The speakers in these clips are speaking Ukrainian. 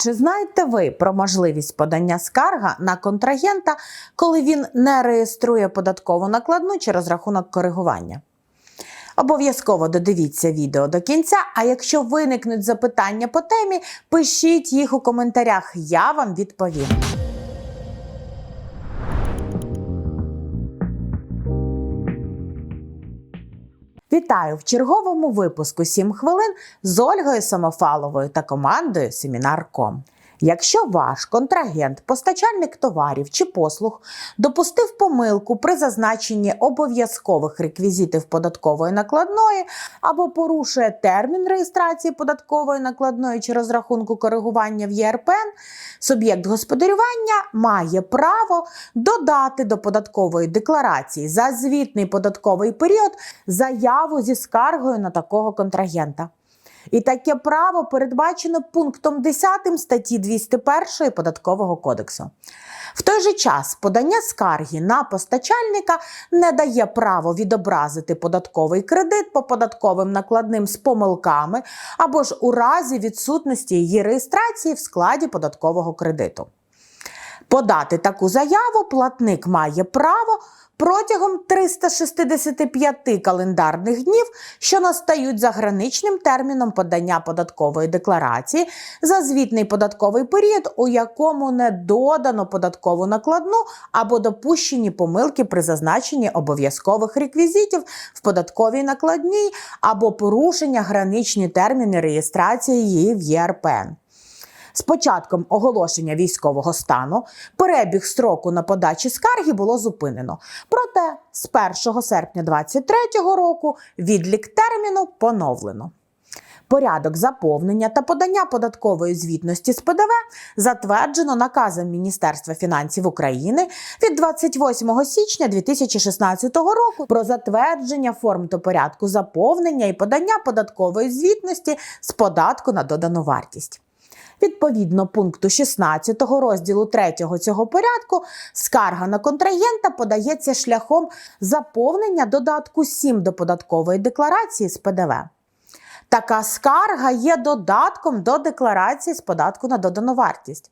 Чи знаєте ви про можливість подання скарга на контрагента, коли він не реєструє податкову накладну чи розрахунок коригування? Обов'язково додивіться відео до кінця, а якщо виникнуть запитання по темі, пишіть їх у коментарях, я вам відповім. Вітаю в черговому випуску «7 хвилин з Ольгою Самофаловою та командою Семінар.ком. Якщо ваш контрагент, постачальник товарів чи послуг допустив помилку при зазначенні обов'язкових реквізитів податкової накладної або порушує термін реєстрації податкової накладної чи розрахунку коригування в ЄРПН, суб'єкт господарювання має право додати до податкової декларації за звітний податковий період заяву зі скаргою на такого контрагента. І таке право передбачено пунктом 10 статті 201 Податкового кодексу. В той же час подання скарги на постачальника не дає право відобразити податковий кредит по податковим накладним з помилками або ж у разі відсутності її реєстрації в складі податкового кредиту. Подати таку заяву платник має право протягом 365 календарних днів, що настають за граничним терміном подання податкової декларації за звітний податковий період, у якому не додано податкову накладну або допущені помилки при зазначенні обов'язкових реквізитів в податковій накладній або порушення граничні терміни реєстрації її в ЄРПН. З початком оголошення військового стану перебіг строку на подачі скарги було зупинено. Проте з 1 серпня 2023 року відлік терміну поновлено. Порядок заповнення та подання податкової звітності з ПДВ затверджено наказом Міністерства фінансів України від 28 січня 2016 року про затвердження форм та порядку заповнення і подання податкової звітності з податку на додану вартість. Відповідно пункту 16 розділу 3 цього порядку скарга на контрагента подається шляхом заповнення додатку 7 до податкової декларації з ПДВ. Така скарга є додатком до декларації з податку на додану вартість.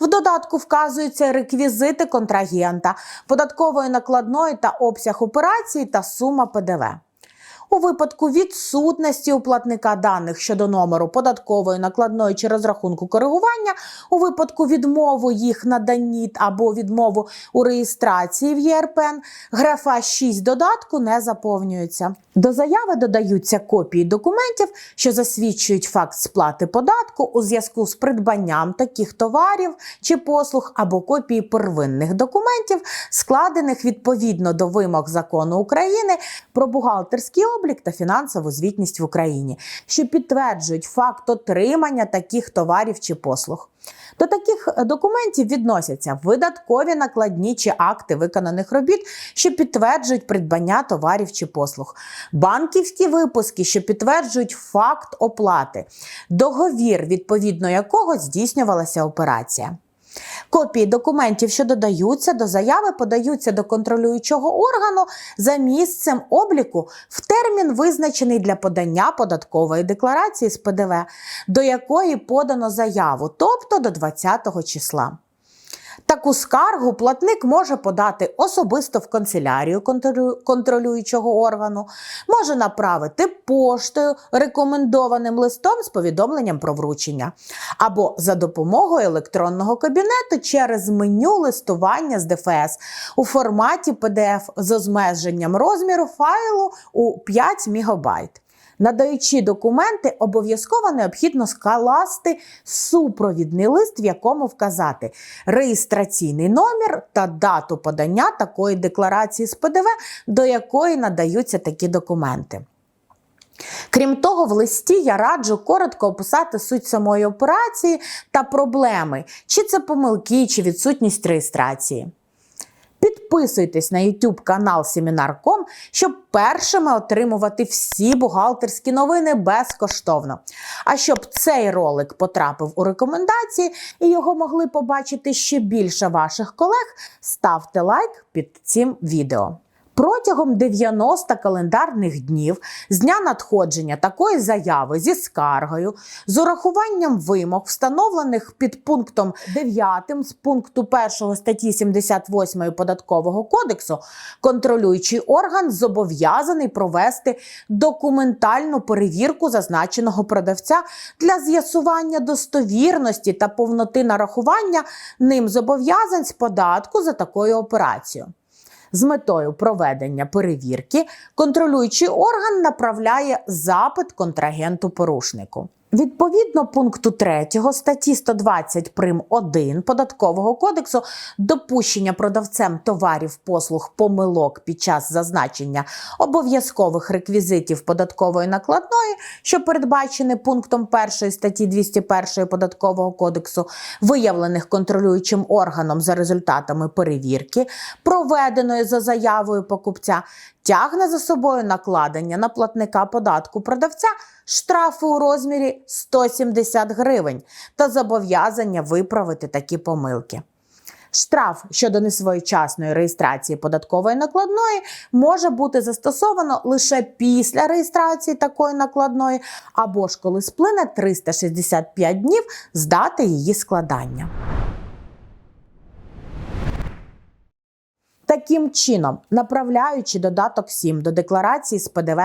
В додатку вказуються реквізити контрагента, податкової накладної та обсяг операції та сума ПДВ. У випадку відсутності у платника даних щодо номеру податкової накладної чи розрахунку коригування, у випадку відмови їх наданні або відмову у реєстрації в ЄРПН, графа 6 додатку не заповнюється. До заяви додаються копії документів, що засвідчують факт сплати податку у зв'язку з придбанням таких товарів чи послуг, або копії первинних документів, складених відповідно до вимог закону України про бухгалтерський облік та фінансову звітність в Україні, що підтверджують факт отримання таких товарів чи послуг. До таких документів відносяться видаткові накладні чи акти виконаних робіт, що підтверджують придбання товарів чи послуг, банківські випуски, що підтверджують факт оплати, договір, відповідно якого здійснювалася операція. Копії документів, що додаються до заяви, подаються до контролюючого органу за місцем обліку в термін, визначений для подання податкової декларації з ПДВ, до якої подано заяву, тобто до 20 числа. Таку скаргу платник може подати особисто в канцелярію контролюючого органу, може направити поштою рекомендованим листом з повідомленням про вручення, або за допомогою електронного кабінету через меню листування з ДФС у форматі PDF з обмеженням розміру файлу у 5 МБ. Надаючи документи, обов'язково необхідно скласти супровідний лист, в якому вказати реєстраційний номер та дату подання такої декларації з ПДВ, до якої надаються такі документи. Крім того, в листі я раджу коротко описати суть самої операції та проблеми, чи це помилки, чи відсутність реєстрації. Підписуйтесь на YouTube канал Семінар.ком, щоб першими отримувати всі бухгалтерські новини безкоштовно. А щоб цей ролик потрапив у рекомендації і його могли побачити ще більше ваших колег, ставте лайк під цим відео. Протягом 90 календарних днів з дня надходження такої заяви зі скаргою з урахуванням вимог, встановлених під пунктом 9 з пункту 1 статті 78 Податкового кодексу, контролюючий орган зобов'язаний провести документальну перевірку зазначеного продавця для з'ясування достовірності та повноти нарахування ним зобов'язань з податку за такою операцією. З метою проведення перевірки контролюючий орган направляє запит контрагенту порушнику. Відповідно пункту 3 статті 120 прим. 1 податкового кодексу допущення продавцем товарів послуг помилок під час зазначення обов'язкових реквізитів податкової накладної, що передбачені пунктом 1 статті 201 податкового кодексу, виявлених контролюючим органом за результатами перевірки, проведеної за заявою покупця, тягне за собою накладення на платника податку продавця штрафу у розмірі 170 гривень та зобов'язання виправити такі помилки. Штраф щодо несвоєчасної реєстрації податкової накладної може бути застосовано лише після реєстрації такої накладної або ж коли сплине 365 днів з дати її складання. Таким чином, направляючи додаток 7 до декларації з ПДВ,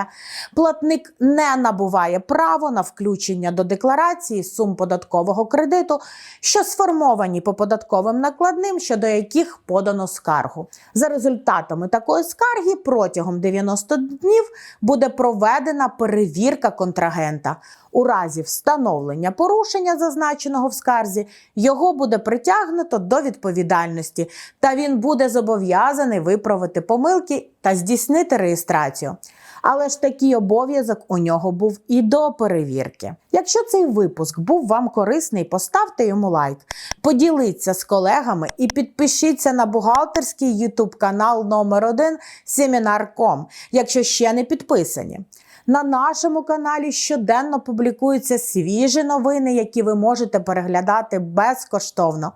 платник не набуває право на включення до декларації сум податкового кредиту, що сформовані по податковим накладним, щодо яких подано скаргу. За результатами такої скарги протягом 90 днів буде проведена перевірка контрагента. У разі встановлення порушення, зазначеного в скарзі, його буде притягнуто до відповідальності, та він буде зобов'язаний виправити помилки та здійснити реєстрацію. Але ж такий обов'язок у нього був і до перевірки. Якщо цей випуск був вам корисний, поставте йому лайк, поділіться з колегами і підпишіться на бухгалтерський YouTube канал номер 1 Семінар.ком, якщо ще не підписані. На нашому каналі щоденно публікуються свіжі новини, які ви можете переглядати безкоштовно.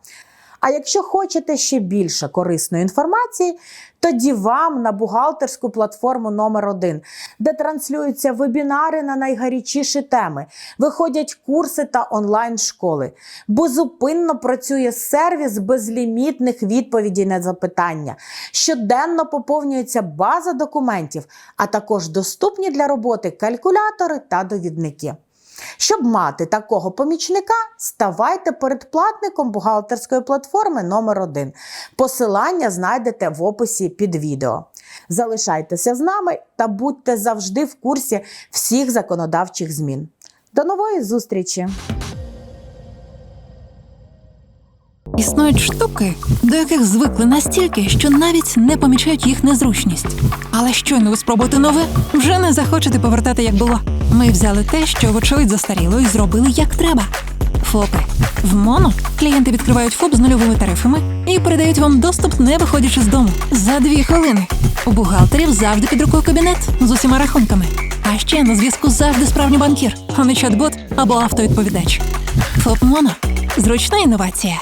А якщо хочете ще більше корисної інформації, тоді вам на бухгалтерську платформу номер 1 де транслюються вебінари на найгарячіші теми, виходять курси та онлайн-школи. Безупинно працює сервіс безлімітних відповідей на запитання. Щоденно поповнюється база документів, а також доступні для роботи калькулятори та довідники. Щоб мати такого помічника, ставайте передплатником бухгалтерської платформи номер 1 Посилання знайдете в описі під відео. Залишайтеся з нами та будьте завжди в курсі всіх законодавчих змін. До нової зустрічі! Існують штуки, до яких звикли настільки, що навіть не помічають їх незручність. Але щойно ви спробуєте нове, вже не захочете повертати як було. Ми взяли те, що вочевидь застаріло, і зробили як треба. ФОПи. В моно клієнти відкривають ФОП з нульовими тарифами і передають вам доступ, не виходячи з дому. За дві хвилини. У бухгалтерів завжди під рукою кабінет з усіма рахунками. А ще на зв'язку завжди справжній банкір, а не чат-бот або автовідповідач. ФОП Моно. Зручна інновація.